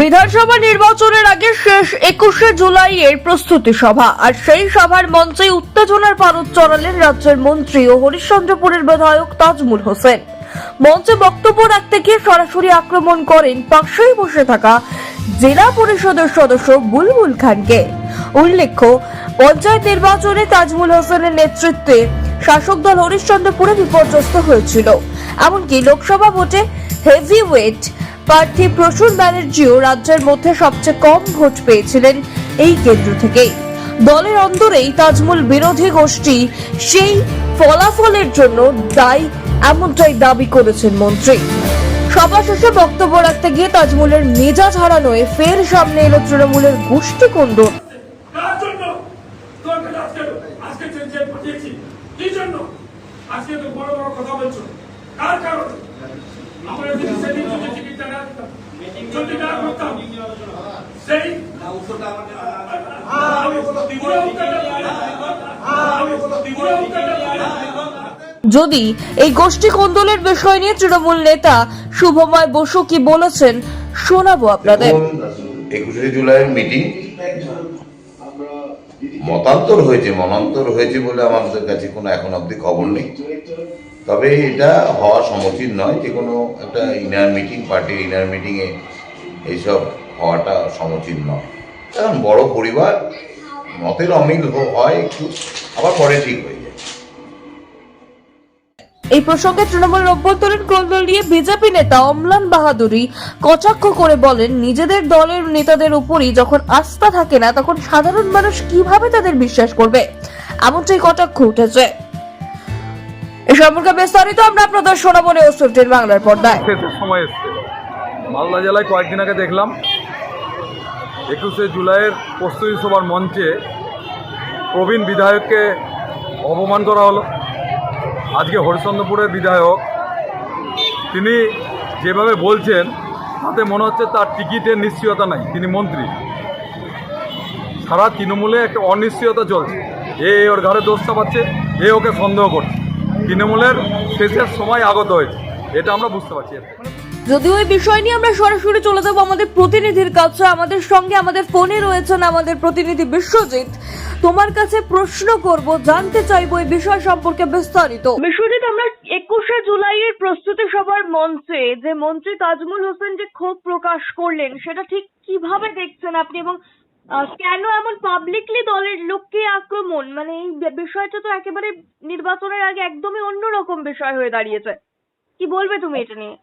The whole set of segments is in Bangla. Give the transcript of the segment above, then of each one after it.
বিধানসভা নির্বাচনের আগে শেষ একুশে জুলাইয়ের প্রস্তুতি সভা। আর সেই সভার মঞ্চে উত্তেজনার পারদ চড়ালেন রাজ্যের মন্ত্রী ও হরিশ্চন্দ্রপুরের বিধায়ক তাজমুল হোসেন। মঞ্চে বক্তব্য রাখতে গিয়ে সরাসরি আক্রমণ করেন পাশেই বসে থাকা জেলা পরিষদের সদস্য বুলবুল খানকে। উল্লেখ্য, পঞ্চায়েত নির্বাচনে তাজমুল হোসেনের নেতৃত্বে শাসক দল হরিশ্চন্দ্রপুরে বিপর্যস্ত হয়েছিল। এমনকি লোকসভা ভোটে হেভি ওয়েট প্রার্থী প্রসূন ব্যানার্জিও রাজ্যের মধ্যে সবচেয়ে কম ভোট পেয়েছিলেন এই কেন্দ্র থেকেই। দলের অন্তরেই তাজমুল বিরোধী গোষ্ঠী সেই ফলাফলের জন্য দায়ী, এমনটাই দাবি করেছেন মন্ত্রী। সভা শেষে বক্তব্য রাখতে গিয়ে তাজমুলের মেজাজ হারানোয় ফের সামনে এলো তৃণমূলের গোষ্ঠী কন্দন আজকে তো বড় বড় কথা বলছো। কার কারণে? আমরা যদি সেদিন যদি যদি না করতাম সেই। যদি এই গোষ্ঠী কোন্দলের বিষয় নিয়ে তৃণমূল নেতা শুভময় বসু কি বলেছেন শোনাবো আপনাদের একুশে জুলাইয়ের মিটিং মতান্তর হয়েছে মনান্তর হয়েছে বলে আমাদের কাছে কোনো এখন অবধি খবর নেই তবে এটা হওয়া সমীচীন নয় যে কোনো একটা ইনার মিটিং পার্টির ইনার মিটিংয়ে এইসব হওয়াটা সমীচীন নয়। কারণ বড় পরিবার মতের অমিল হয় একটু আবার পরে ঠিক হয়ে যায়। এই প্রসঙ্গে তৃণমূল অভ্যন্তরীণ কোন্দল নিয়ে বিজেপি নেতা অম্লান বাহাদুরি কটাক্ষ করে বলেন নিজেদের দলের নেতাদের উপরই যখন আস্থা থাকে না তখন সাধারণ মানুষ কীভাবে তাদের বিশ্বাস করবে? এমনটাই কটাক্ষ উঠেছে। এ সম্পর্কে বিস্তারিত আমরা আপনাদের শোনাবো নিউজ ফিফটিন বাংলার পর্দায়। সময় এসছে। মালদা জেলায় কয়েকদিন আগে দেখলাম, একুশে জুলাইয়ের প্রস্তুতি সভার মঞ্চে প্রবীণ বিধায়ককে অপমান করা হলো। আজকে হরিশ্চন্দ্রপুরের বিধায়ক, তিনি যেভাবে বলছেন, তাতে মনে হচ্ছে তার টিকিটের নিশ্চয়তা নাই, তিনি মন্ত্রী। সারা তৃণমূলে একটা অনিশ্চয়তা চলছে। এ ওর ঘরে দোষ চাপাচ্ছে, এ ওকে সন্দেহ করছে। তৃণমূলের শেষের সময় আগত হয়েছে। এটা আমরা বুঝতে পারছি। যদিও এই বিষয় নিয়ে আমরা সরাসরি চলে যাব আমাদের প্রতিনিধির কাছে, আমাদের সঙ্গে আমাদের ফোনে রয়েছেন আমাদের প্রতিনিধি বিশ্বজিৎ। তোমার কাছে প্রশ্ন করব, জানতে চাইব এই বিষয় সম্পর্কে বিস্তারিত। বিশ্বজিৎ, আমরা একুশে জুলাইয়ের প্রস্তুতি সভার মঞ্চে যে মন্ত্রী তাজমুল হোসেন যে ক্ষোভ প্রকাশ করলেন, সেটা ঠিক কীভাবে দেখছেন আপনি এবং কেন এমন পাবলিকলি দলের লোককে আক্রমণ? মানে এই বিষয়টা তো একেবারে নির্বাচনের আগে একদমই অন্যরকম বিষয় হয়ে দাঁড়িয়েছে। কি বলবে তুমি এটা নিয়ে?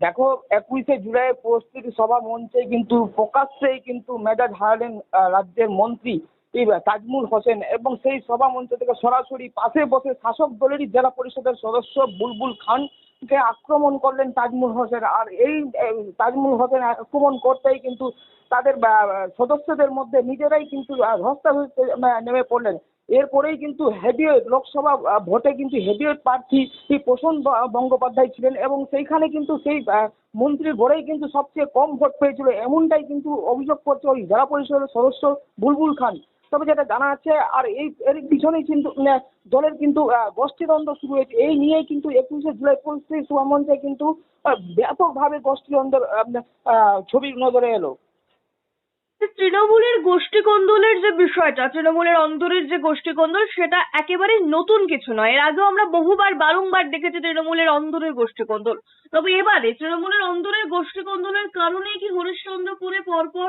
দেখো, একুশে জুলাই প্রস্তুতি সভা মঞ্চে কিন্তু প্রকাশ্যেই কিন্তু মেজাজ হারালেন রাজ্যের মন্ত্রী তাজমুল হোসেন এবং সেই সভা মঞ্চ থেকে সরাসরি পাশে বসে শাসক দলেরই জেলা পরিষদের সদস্য বুলবুল খানকে আক্রমণ করলেন তাজমুল হোসেন। আর এই তাজমুল হোসেন আক্রমণ করতেই কিন্তু তাদের সদস্যদের মধ্যে নিজেরাই কিন্তু ধস্তাধস্তি নেমে পড়লেন। এরপরেই কিন্তু হেভিওয়েট লোকসভা ভোটে কিন্তু হেভিওয়েট প্রার্থী প্রসন্ন ব- বন্দ্যোপাধ্যায় ছিলেন এবং সেইখানে কিন্তু সেই মন্ত্রীর গড়েই কিন্তু সবচেয়ে কম ভোট পেয়েছিল এমনটাই কিন্তু অভিযোগ করছে ওই জেলা পরিষদের সদস্য বুলবুল খান। তবে যেটা জানা যাচ্ছে, আর এই, এর পিছনেই কিন্তু দলের কিন্তু গোষ্ঠীদ্বন্দ্ব শুরু হয়েছে। এই নিয়েই কিন্তু একুশে জুলাই পরিস্থিতি সভামঞ্চে কিন্তু ব্যাপকভাবে গোষ্ঠীদ্বন্দ্বের ছবি নজরে এলো। তৃণমূলের গোষ্ঠী কোন্দলের যে বিষয়টা, তৃণমূলের অন্তরের যে গোষ্ঠী কোন্দল সেটা একেবারে নতুন কিছু নয়। এর আগেও আমরা বহুবার বারংবার দেখেছি তৃণমূলের অন্তরের গোষ্ঠী কোন্দল তবে এবারে তৃণমূলের অন্তরের গোষ্ঠী কোন্দলের কারণেই কি হরিশ্চন্দ্রপুরে পরপর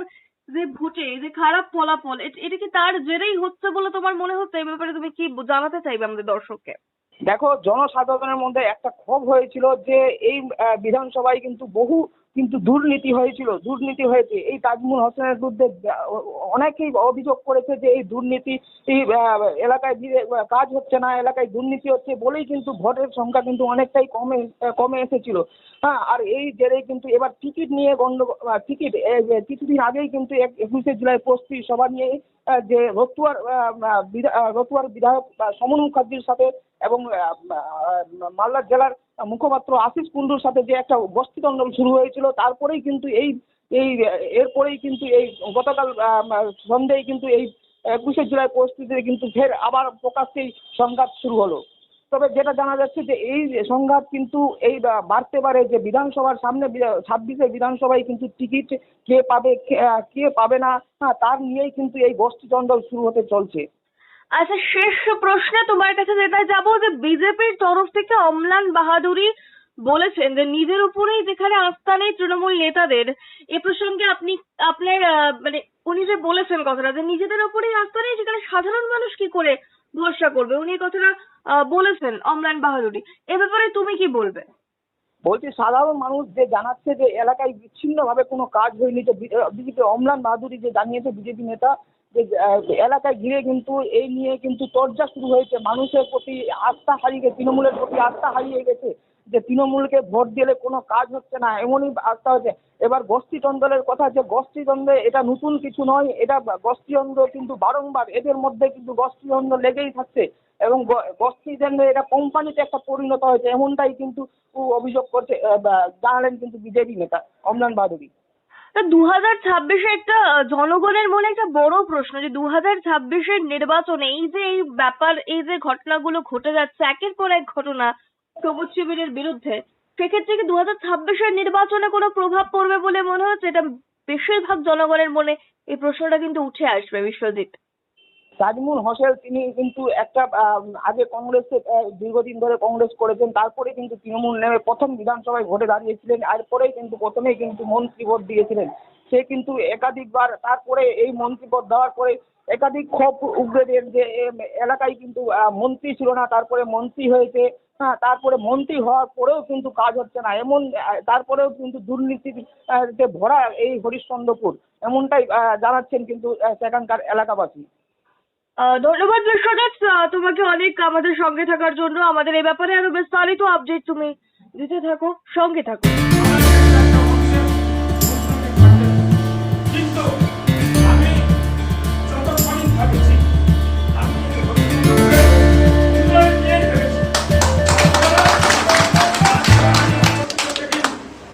যে ভোটে যে খারাপ ফলাফল এটা কি তার জেরেই হচ্ছে বলে তোমার মনে হচ্ছে? এই ব্যাপারে তুমি কি জানাতে চাইবে আমাদের দর্শককে? দেখো, জনসাধারণের মধ্যে একটা ক্ষোভ হয়েছিল যে এই বিধানসভায় কিন্তু বহু কিন্তু দুর্নীতি হয়েছিল, দুর্নীতি হয়েছে। এই তাজমুল হোসেনের বিরুদ্ধে, অনেকেই অভিযোগ করেছে যে এই দুর্নীতি এলাকায় কাজ হচ্ছে না, এলাকায় দুর্নীতি হচ্ছে বলেই কিন্তু ভোটের সংখ্যা কিন্তু অনেকটাই কমে কমে এসেছিল। হ্যাঁ আর এই জেরেই কিন্তু এবার টিকিট নিয়ে গন্ড টিকিট কিছুদিন আগেই কিন্তু এক- একুশে জুলাই প্রস্তুতি সভা নিয়ে যে রতুয়ার রতুয়ার বিধায়ক সমন মুখার্জির সাথে এবং আহ, আহ, মালদা জেলার মুখপাত্র আশিস কুন্ডুর সাথে যে একটা গোষ্ঠীদ্বন্দ্ব শুরু হয়েছিল তারপরেই কিন্তু এই এই এরপরেই কিন্তু এই গতকাল আহ, সন্ধ্যেই কিন্তু এই একুশে জুলাই পরিস্থিতিতে কিন্তু ফের আবার প্রকাশ্যেই সংঘাত শুরু হলো। তবে যেটা জানা যাচ্ছে যে এই সংঘাত কিন্তু এই বাড়তে পারে যে বিধানসভার সামনে ছাব্বিশে বিধানসভায় কিন্তু টিকিট কে পাবে কে- পাবে না হ্যাঁ, তার নিয়েই কিন্তু এই গোষ্ঠীদ্বন্দ্ব শুরু হতে চলছে। আচ্ছা শেষ প্রশ্নে তোমার কাছে যেটা যাব, যে বিজেপির তরফ থেকে অম্লান বাহাদুরি বলেছেন যে, নিজের উপরেই যেখানে আস্থা নেই তৃণমূল নেতাদের, এ প্রসঙ্গে আপনি, আপনার মানে উনি যে বলেছেন কথাটা, যে নিজেদের উপরেই আস্থা নেই, সেখানে সাধারণ মানুষ কি করে ভরসা করবে? উনি কথাটা বলেছেন অমলান বাহাদুরি। এ ব্যাপারে তুমি কি বলবে? বলছি, সাধারণ মানুষ যে জানাচ্ছে যে, এলাকায় বিচ্ছিন্নভাবে কোনো কাজ হয়নি যে বিজেপি অমলান বাহাদুরি যে জানিয়েছে বিজেপি নেতা এলাকায় ঘিরে কিন্তু এই নিয়ে কিন্তু চর্চা শুরু হয়েছে। মানুষের প্রতি আস্থা হারিয়ে গেছে, তৃণমূলের প্রতি আস্থা হারিয়ে গেছে যে তৃণমূলকে ভোট দিলে কোনো কাজ হচ্ছে না, এমনই আস্থা হচ্ছে এবার গোষ্ঠীদ্বন্দ্বের কথা, যে গোষ্ঠীদ্বন্দ্বে এটা নতুন কিছু নয়, এটা গোষ্ঠীদ্বন্দ্ব কিন্তু বারংবার এদের মধ্যে কিন্তু গোষ্ঠীদ্বন্দ্ব লেগেই থাকছে এবং গ- গোষ্ঠীদ্বন্দ্ব এটা কোম্পানিতে একটা পরিণত হয়েছে, এমনটাই কিন্তু অভিযোগ করছে জানালেন কিন্তু বিজেপি নেতা অমলান বাহাদুরি। তা দু হাজার ছাব্বিশে একটা জনগণের মনে একটা বড় প্রশ্ন যে দু হাজার ছাব্বিশের নির্বাচনে এই যে এই ব্যাপার, এই যে ঘটনাগুলো ঘটে যাচ্ছে, একের পর এক ঘটনা সবুজ শিবিরের বিরুদ্ধে, সেক্ষেত্রে কি দু হাজার ছাব্বিশের নির্বাচনে কোনো প্রভাব পড়বে বলে মনে হচ্ছে? এটা বেশিরভাগ জনগণের মনে এই প্রশ্নটা কিন্তু উঠে আসবে, বিশ্বজিৎ। তাজমুল হোসেন তিনি কিন্তু একটা আগে কংগ্রেসে দীর্ঘদিন ধরে কংগ্রেস করেছেন তারপরে কিন্তু তৃণমূল নেমে প্রথম বিধানসভায় ভোটে দাঁড়িয়েছিলেন এরপরেই কিন্তু প্রথমেই কিন্তু মন্ত্রী ভোট দিয়েছিলেন। সে কিন্তু একাধিকবার তারপরে এই মন্ত্রী পদ দেওয়ার পরে একাধিক ক্ষোভ উগড়ে দেন যে এলাকায় কিন্তু মন্ত্রী ছিল না তারপরে মন্ত্রী হয়েছে হ্যাঁ তারপরে মন্ত্রী হওয়ার পরেও কিন্তু কাজ হচ্ছে না। এমন তারপরেও কিন্তু দুর্নীতির আহ, ভরা এই হরিশ্চন্দ্রপুর এমনটাই জানাচ্ছেন কিন্তু সেখানকার এলাকাবাসী। আহ, ধন্যবাদ বিশ্বজিৎ তোমাকে অনেক আমাদের সঙ্গে থাকার জন্য। আমাদের এ ব্যাপারে আরও বিস্তারিত আপডেট তুমি দিতে থাকো সঙ্গে থাকো।